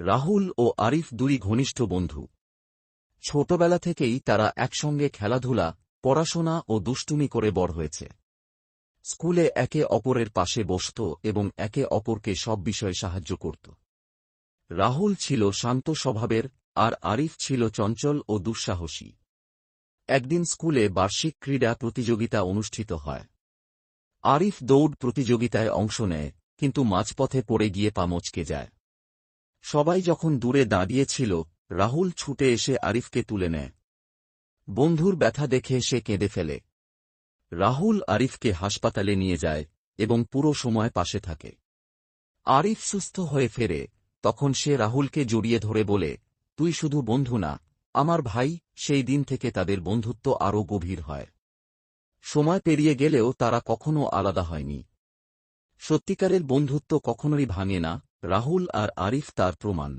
রাহুল ও আরিফ দুই ঘনিষ্ঠ বন্ধু। ছোটবেলা থেকেই তারা একসঙ্গে খেলাধুলা, পড়াশোনা ও দুষ্টুমি করে বড় হয়েছে। স্কুলে একে অপরের পাশে বসত এবং একে অপরকে সব বিষয়ে সাহায্য করত। রাহুল ছিল শান্ত স্বভাবের আর আরিফ ছিল চঞ্চল ও দুঃসাহসী। একদিন স্কুলে বার্ষিক ক্রীড়া প্রতিযোগিতা অনুষ্ঠিত হয়। আরিফ দৌড় প্রতিযোগিতায় অংশ নেয়, কিন্তু মাঝপথে পড়ে গিয়ে পা মচকে যায়। সবাই যখন দূরে দাঁড়িয়েছিল, রাহুল ছুটে এসে আরিফকে তুলে নেয়। বন্ধুর ব্যথা দেখে সে কেঁদে ফেলে। রাহুল আরিফকে হাসপাতালে নিয়ে যায় এবং পুরো সময় পাশে থাকে। আরিফ সুস্থ হয়ে ফেরে, তখন সে রাহুলকে জড়িয়ে ধরে বলে, তুই শুধু বন্ধু না, আমার ভাই সেই দিন থেকে তাদের বন্ধুত্ব আরও গভীর হয়। সময় পেরিয়ে গেলেও তারা কখনো আলাদা হয়নি। সত্যিকারের বন্ধুত্ব কখনোই ভাঙে না রাহুল আর আরিফ তার প্রমাণ।